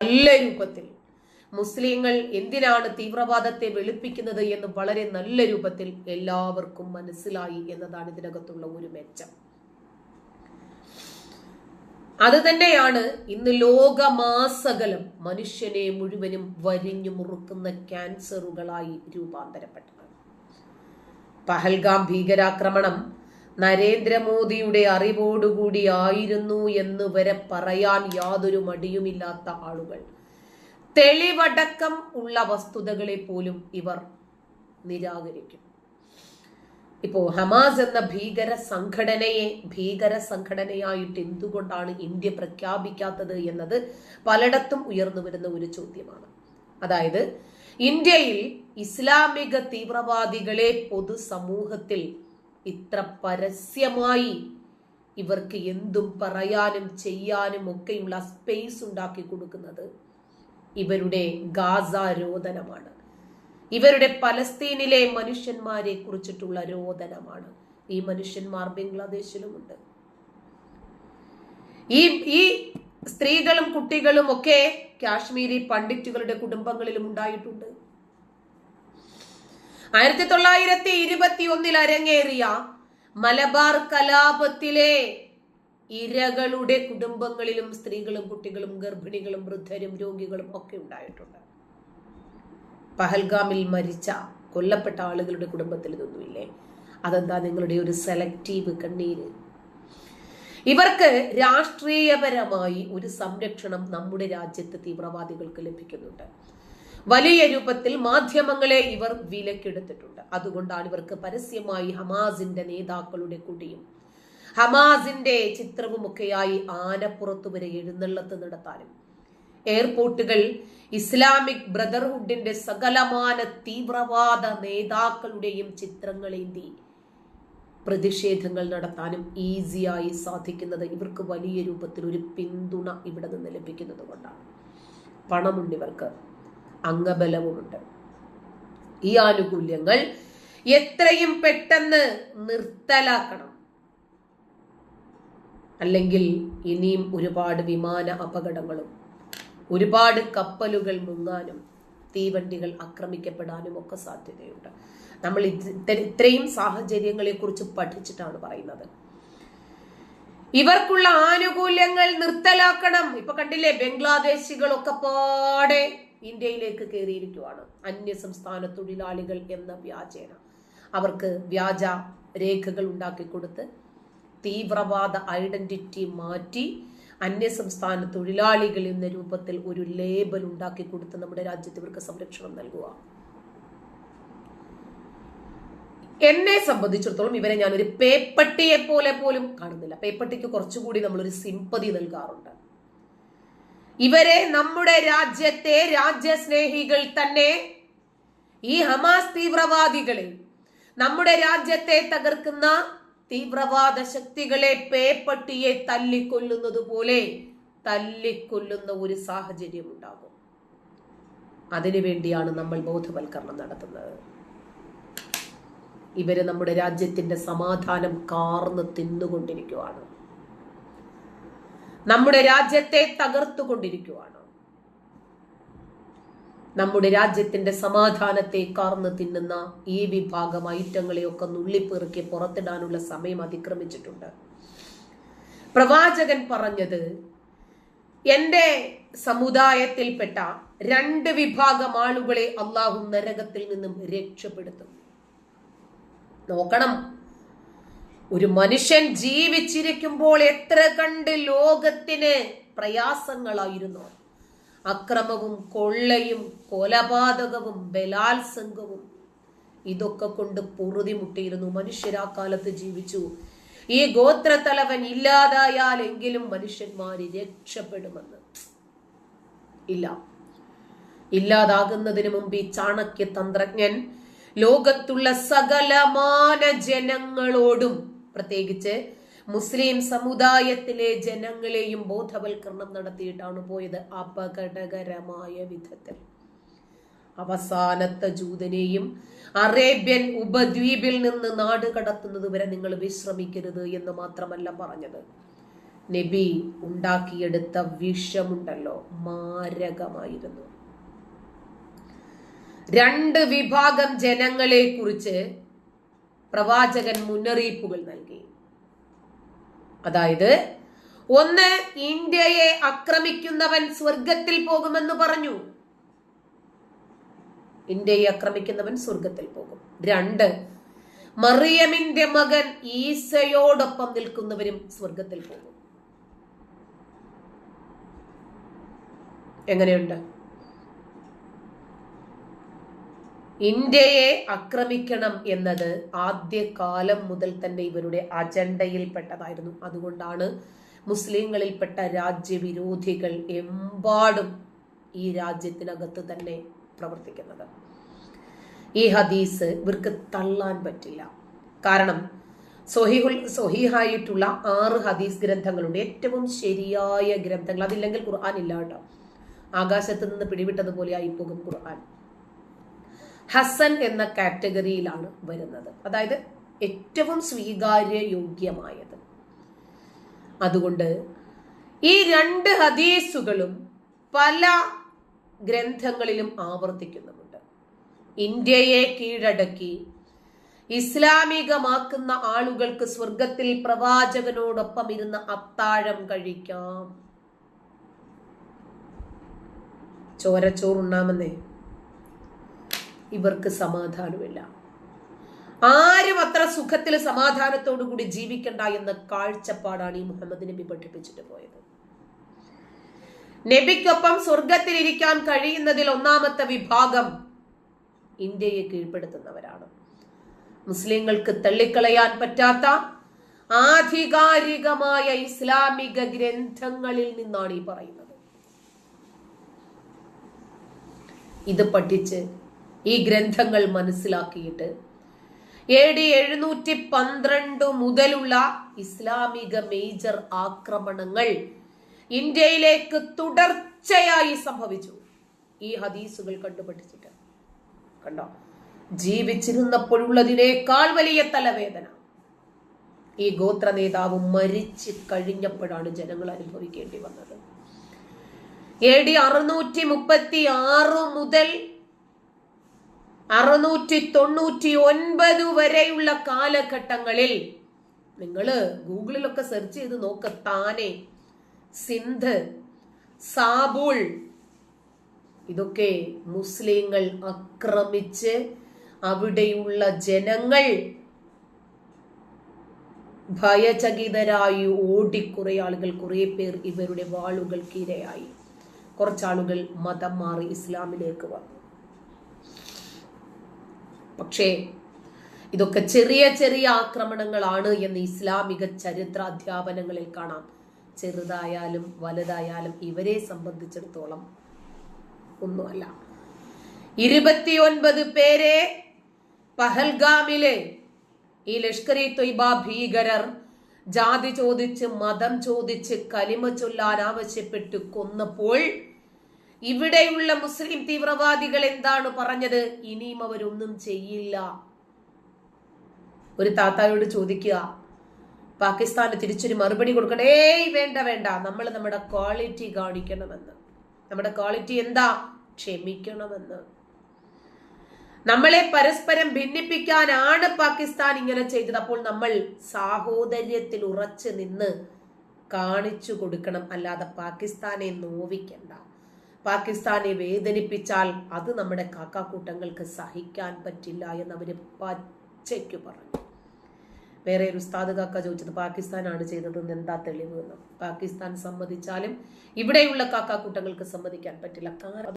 നല്ല രൂപത്തിൽ. മുസ്ലിങ്ങൾ എന്തിനാണ് തീവ്രവാദത്തെ വെളുപ്പിക്കുന്നത് എന്ന് വളരെ നല്ല രൂപത്തിൽ എല്ലാവർക്കും മനസ്സിലായി എന്നതാണ് ഇതിനകത്തുള്ള ഒരു മെച്ചം. അത് തന്നെയാണ് ഇന്ന് ലോകമാസകലം മനുഷ്യനെ മുഴുവനും വരിഞ്ഞു മുറുക്കുന്ന ക്യാൻസറുകളായി രൂപാന്തരപ്പെട്ടത്. പഹൽഗാം ഭീകരാക്രമണം നരേന്ദ്രമോദിയുടെ അറിവോടുകൂടി ആയിരുന്നു എന്ന് വരെ പറയാൻ യാതൊരു മടിയുമില്ലാത്ത ആളുകൾ. തെളിവടക്കം ഉള്ള വസ്തുതകളെ പോലും ഇവർ നിരാകരിക്കും. ഇപ്പോ ഹമാസ് എന്ന ഭീകര സംഘടനയെ ഭീകര സംഘടനയായിട്ട് എന്തുകൊണ്ടാണ് ഇന്ത്യ പ്രഖ്യാപിക്കാത്തത് എന്നത് പലയിടത്തും ഉയർന്നു വരുന്ന ഒരു ചോദ്യമാണ്. അതായത് ഇന്ത്യയിൽ ഇസ്ലാമിക തീവ്രവാദികളെ പൊതുസമൂഹത്തിൽ ഇത്ര പരസ്യമായി ഇവർക്ക് എന്തും പറയാനും ചെയ്യാനും ഒക്കെയുള്ള സ്പേസ് ഉണ്ടാക്കി കൊടുക്കുന്നത് ഇവരുടെ ഗാസ രോദനമാണ്. ഇവരുടെ പലസ്തീനിലെ മനുഷ്യന്മാരെ കുറിച്ചിട്ടുള്ള രോദനമാണ്. ഈ മനുഷ്യന്മാർ ബംഗ്ലാദേശിലുമുണ്ട്. ഈ ഈ സ്ത്രീകളും കുട്ടികളും ഒക്കെ കാശ്മീരി പണ്ഡിറ്റുകളുടെ കുടുംബങ്ങളിലും ഉണ്ടായിട്ടുണ്ട്. ആയിരത്തി തൊള്ളായിരത്തി ഇരുപത്തി ഒന്നിൽ അരങ്ങേറിയ മലബാർ കലാപത്തിലെ ഇരകളുടെ കുടുംബങ്ങളിലും സ്ത്രീകളും കുട്ടികളും ഗർഭിണികളും വൃദ്ധരും രോഗികളും ഒക്കെ ഉണ്ടായിട്ടുണ്ട്. പഹൽഗാമിൽ മരിച്ച കൊല്ലപ്പെട്ട ആളുകളുടെ കുടുംബത്തിൽ ഇതൊന്നുമില്ലേ അതെന്താ നിങ്ങളുടെ ഒരു സെലക്റ്റീവ് കണ്ണീര്? ഇവർക്ക് രാഷ്ട്രീയപരമായി ഒരു സംരക്ഷണം നമ്മുടെ രാജ്യത്ത് തീവ്രവാദികൾക്ക് ലഭിക്കുന്നുണ്ട്. വലിയ രൂപത്തിൽ മാധ്യമങ്ങളെ ഇവർ വിലക്കെടുത്തിട്ടുണ്ട്. അതുകൊണ്ടാണ് ഇവർക്ക് പരസ്യമായി ഹമാസിന്റെ നേതാക്കളുടെ കുടിയും ഹമാസിന്റെ ചിത്രവുമൊക്കെയായി ആനപ്പുറത്ത് വരെ എഴുന്നള്ളത്ത് നടത്താനും. എയർപോർട്ടുകൾ ഇസ്ലാമിക് ബ്രദർഹുഡിന്റെ സകലമാന തീവ്രവാദ നേതാക്കളുടെയും ചിത്രങ്ങളേന്തി പ്രതിഷേധങ്ങൾ നടത്താനും ഈസിയായി സാധിക്കുന്നത് ഇവർക്ക് വലിയ രൂപത്തിൽ ഒരു പിന്തുണ ഇവിടെ നിന്ന് ലഭിക്കുന്നത് കൊണ്ടാണ് പണമുണ്ട് ഇവർക്ക്. അംഗബലവുമുണ്ട്. ഈ ആനുകൂല്യങ്ങൾ എത്രയും പെട്ടെന്ന് നിർത്തലാക്കണം. അല്ലെങ്കിൽ ഇനിയും ഒരുപാട് വിമാന അപകടങ്ങളും ഒരുപാട് കപ്പലുകൾ മുങ്ങാനും തീവണ്ടികൾ ആക്രമിക്കപ്പെടാനും ഒക്കെ സാധ്യതയുണ്ട്. നമ്മൾ ഇത്രയും സാഹചര്യങ്ങളെ കുറിച്ച് പഠിച്ചിട്ടാണ് പറയുന്നത്. ഇവർക്കുള്ള ആനുകൂല്യങ്ങൾ നിർത്തലാക്കണം. ഇപ്പൊ കണ്ടില്ലേ ബംഗ്ലാദേശികളൊക്കെ പാടെ ഇന്ത്യയിലേക്ക് കയറിയിരിക്കുവാണ് അന്യ സംസ്ഥാന തൊഴിലാളികൾ എന്ന വ്യാജേന. അവർക്ക് വ്യാജ രേഖകൾ ഉണ്ടാക്കി കൊടുത്ത് തീവ്രവാദ ഐഡന്റിറ്റി മാറ്റി അന്യസംസ്ഥാന തൊഴിലാളികൾ എന്ന രൂപത്തിൽ ഒരു ലേബൽ ഉണ്ടാക്കി കൊടുത്ത് നമ്മുടെ രാജ്യത്ത് ഇവർക്ക് സംരക്ഷണം നൽകുക. എന്നെ സംബന്ധിച്ചിടത്തോളം ഇവരെ ഞാനൊരു പേപ്പട്ടിയെ പോലെ പോലും കാണുന്നില്ല. പേപ്പട്ടിക്ക് കുറച്ചുകൂടി നമ്മളൊരു സിമ്പതി നൽകാറുണ്ട്. ഇവരെ നമ്മുടെ രാജ്യത്തെ രാജ്യസ്നേഹികൾ തന്നെ. ഈ ഹമാസ് തീവ്രവാദികളെ നമ്മുടെ രാജ്യത്തെ തകർക്കുന്ന തീവ്രവാദ ശക്തികളെ പേപ്പട്ടിയെ തല്ലിക്കൊല്ലുന്നത് പോലെ തല്ലിക്കൊല്ലുന്ന ഒരു സാഹചര്യം ഉണ്ടാകും. അതിനുവേണ്ടിയാണ് നമ്മൾ ബോധവൽക്കരണം നടത്തുന്നത്. ഇവർ നമ്മുടെ രാജ്യത്തിന്റെ സമാധാനം കാർന്ന് തിന്നുകൊണ്ടിരിക്കുവാണ്. നമ്മുടെ രാജ്യത്തെ തകർത്തുകൊണ്ടിരിക്കുവാണ്. നമ്മുടെ രാജ്യത്തിന്റെ സമാധാനത്തെ കാർന്ന് തിന്നുന്ന ഈ വിഭാഗം ഐറ്റങ്ങളെയൊക്കെ നുള്ളിപ്പെറുക്കി പുറത്തിടാനുള്ള സമയം അതിക്രമിച്ചിട്ടുണ്ട്. പ്രവാചകൻ പറഞ്ഞത് എന്റെ സമുദായത്തിൽപ്പെട്ട രണ്ട് വിഭാഗം ആളുകളെ അള്ളാഹു നരകത്തിൽ നിന്നും രക്ഷപ്പെടുത്തും. നോക്കണം ഒരു മനുഷ്യൻ ജീവിച്ചിരിക്കുമ്പോൾ എത്ര കണ്ട് ലോകത്തിന് പ്രയാസങ്ങളായിരുന്നു. അക്രമവും കൊള്ളയും കൊലപാതകവും ബലാത്സംഗവും ഇതൊക്കെ കൊണ്ട് പൊറുതിമുട്ടിയിരുന്നു. മനുഷ്യരാ കാലത്ത് ജീവിച്ചു. ഈ ഗോത്രത്തലവൻ ഇല്ലാതായാലെങ്കിലും മനുഷ്യന്മാര് രക്ഷപ്പെടുമെന്ന്. ഇല്ല. ഇല്ലാതാകുന്നതിന് മുമ്പ് ഈ ചാണക്യ തന്ത്രജ്ഞൻ ലോകത്തുള്ള സകലമാന ജനങ്ങളോടും പ്രത്യേകിച്ച് മുസ്ലിം സമുദായത്തിലെ ജനങ്ങളെയും ബോധവൽക്കരണം നടത്തിയിട്ടാണ് പോയത് അപകടകരമായ വിധത്തിൽ. അവസാനത്തെ ജൂതനെയും അറേബ്യൻ ഉപദ്വീപിൽ നിന്ന് നാട് കടത്തുന്നത് വരെ നിങ്ങൾ വിശ്രമിക്കരുത് എന്ന് മാത്രമല്ല പറഞ്ഞത്. നബി ഉണ്ടാക്കിയെടുത്ത വിഷമുണ്ടല്ലോ മാരകമായിരുന്നു. രണ്ട് വിഭാഗം ജനങ്ങളെ കുറിച്ച് പ്രവാചകൻ മുന്നറിയിപ്പുകൾ നൽകി. അതായത് ഒന്ന് ഇന്ത്യയെ ആക്രമിക്കുന്നവൻ സ്വർഗത്തിൽ പോകുമെന്ന് പറഞ്ഞു. ഇന്ത്യയെ ആക്രമിക്കുന്നവൻ സ്വർഗത്തിൽ പോകും. രണ്ട് മറിയമിന്റെ മകൻ ഈസയോടൊപ്പം നിൽക്കുന്നവരും സ്വർഗത്തിൽ പോകും. എങ്ങനെയുണ്ട്? ഇന്ത്യയെ ആക്രമിക്കണം എന്നത് ആദ്യകാലം മുതൽ തന്നെ ഇവരുടെ അജണ്ടയിൽപ്പെട്ടതായിരുന്നു. അതുകൊണ്ടാണ് മുസ്ലിങ്ങളിൽപ്പെട്ട രാജ്യവിരോധികൾ എമ്പാടും ഈ രാജ്യത്തിനകത്ത് തന്നെ പ്രവർത്തിക്കുന്നത്. ഈ ഹദീസ് ഇവർക്ക് തള്ളാൻ പറ്റില്ല. കാരണം സൊഹിഹുൽ സൊഹീഹായിട്ടുള്ള ആറ് ഹദീസ് ഗ്രന്ഥങ്ങളുണ്ട്. ഏറ്റവും ശരിയായ ഗ്രന്ഥങ്ങൾ. അതില്ലെങ്കിൽ ഖുർആൻ ഇല്ല കേട്ടോ. ആകാശത്ത് നിന്ന് പിടിവിട്ടതുപോലെ ആയിപ്പോകും ഖുർആൻ. ഹസൻ എന്ന കാറ്റഗറിയിലാണ് വരുന്നത്. അതായത് ഏറ്റവും സ്വീകാര്യ യോഗ്യമായത് അതുകൊണ്ട് ഈ രണ്ട് ഹദീസുകളും പല ഗ്രന്ഥങ്ങളിലും ആവർത്തിക്കുന്നുമുണ്ട്. ഇന്ത്യയെ കീഴടക്കി ഇസ്ലാമികമാക്കുന്ന ആളുകൾക്ക് സ്വർഗത്തിൽ പ്രവാചകനോടൊപ്പം ഇരുന്ന് അത്താഴം കഴിക്കാം. ചോരച്ചോറുണ്ണാമെന്നേ. ഇവർക്ക് സമാധാനമില്ല. ആരും അത്ര സുഖത്തിൽ സമാധാനത്തോടു കൂടി ജീവിക്കണ്ട എന്ന കാഴ്ചപ്പാടാണ് ഈ മുഹമ്മദ് നബി പഠിപ്പിച്ചിട്ട് പോയത്. നബിക്കൊപ്പം സ്വർഗത്തിൽ ഇരിക്കാൻ കഴിയുന്നതിൽ ഒന്നാമത്തെ വിഭാഗം ഇന്ത്യയെ കീഴ്പ്പെടുത്തുന്നവരാണ്. മുസ്ലിങ്ങൾക്ക് തള്ളിക്കളയാൻ പറ്റാത്ത ആധികാരികമായ ഇസ്ലാമിക ഗ്രന്ഥങ്ങളിൽ നിന്നാണ് ഈ പറയുന്നത്. ഇത് പഠിച്ച് ഈ ഗ്രന്ഥങ്ങൾ മനസ്സിലാക്കിയിട്ട് എ ഡി എഴുന്നൂറ്റി പന്ത്രണ്ട് മുതലുള്ള ഇസ്ലാമിക മേജർ ആക്രമണങ്ങൾ ഇന്ത്യയിലേക്ക് തുടർച്ചയായി സംഭവിച്ചു. ഈ ഹദീസുകൾ കണ്ടുപഠിച്ചിട്ട്. കണ്ടോ? ജീവിച്ചിരുന്നപ്പോഴുള്ളതിനേക്കാൾ വലിയ തലവേദന. ഈ ഗോത്ര നേതാവ് മരിച്ചു കഴിഞ്ഞപ്പോഴാണ് ജനങ്ങൾ അനുഭവിക്കേണ്ടി വന്നത്. എ ഡി അറുന്നൂറ്റി മുപ്പത്തി ആറ് മുതൽ അറുന്നൂറ്റി തൊണ്ണൂറ്റി ഒൻപത് വരെയുള്ള കാലഘട്ടങ്ങളിൽ നിങ്ങൾ ഗൂഗിളിലൊക്കെ സെർച്ച് ചെയ്ത് നോക്ക്. താനെ സിന്ധ് സാബുൾ ഇതൊക്കെ മുസ്ലിങ്ങൾ ആക്രമിച്ച് അവിടെയുള്ള ജനങ്ങൾ ഭയചകിതരായി ഓടി കുറെ ആളുകൾ കുറെ പേർ ഇവരുടെ വാളുകൾക്കിരയായി. കുറച്ചാളുകൾ മതം മാറി ഇസ്ലാമിലേക്ക് വന്നു. പക്ഷേ ഇതൊക്കെ ചെറിയ ചെറിയ ആക്രമണങ്ങളാണ് എന്ന് ഇസ്ലാമിക ചരിത്ര അധ്യാപനങ്ങളിൽ കാണാം. ചെറുതായാലും വലുതായാലും ഇവരെ സംബന്ധിച്ചിടത്തോളം ഒന്നുമല്ല. ഇരുപത്തിയൊൻപത് പേരെ പഹൽഗാമിലെ ഈ ലഷ്കർ ഇ തൊയ്ബ ഭീകരർ ജാതി ചോദിച്ച് മതം ചോദിച്ച് കലിമ ചൊല്ലാൻ ആവശ്യപ്പെട്ട് കൊന്നപ്പോൾ ഇവിടെയുള്ള മുസ്ലിം തീവ്രവാദികൾ എന്താണ് പറഞ്ഞത്? ഇനിയും അവരൊന്നും ചെയ്യില്ല. ഒരു താത്തായോട് ചോദിക്കുക പാകിസ്ഥാന് തിരിച്ചൊരു മറുപടി കൊടുക്കണം. വേണ്ട വേണ്ട. നമ്മൾ നമ്മുടെ ക്വാളിറ്റി കാണിക്കണമെന്ന്. നമ്മുടെ ക്വാളിറ്റി എന്താ? ക്ഷമിക്കണമെന്ന്. നമ്മളെ പരസ്പരം ഭിന്നിപ്പിക്കാനാണ് പാകിസ്ഥാൻ ഇങ്ങനെ ചെയ്തത്. അപ്പോൾ നമ്മൾ സാഹോദര്യത്തിൽ ഉറച്ചു നിന്ന് കാണിച്ചു കൊടുക്കണം. അല്ലാതെ പാകിസ്ഥാനെ നോവിക്കണ്ട. പാകിസ്ഥാനെ വേദനിപ്പിച്ചാൽ അത് നമ്മുടെ കാക്കാക്കൂട്ടങ്ങൾക്ക് സഹിക്കാൻ പറ്റില്ല എന്ന് അവർ പച്ചയ്ക്ക് പറഞ്ഞു. വേറെ ഒരു ഉസ്താദ് കാക്ക ചോദിച്ചത് പാകിസ്ഥാനാണ് ചെയ്തതെന്ന് എന്താ തെളിവ്? എന്ന്. പാകിസ്ഥാൻ സമ്മതിച്ചാലും ഇവിടെയുള്ള കാക്കാക്കൂട്ടങ്ങൾക്ക് സമ്മതിക്കാൻ പറ്റില്ല. കാരണം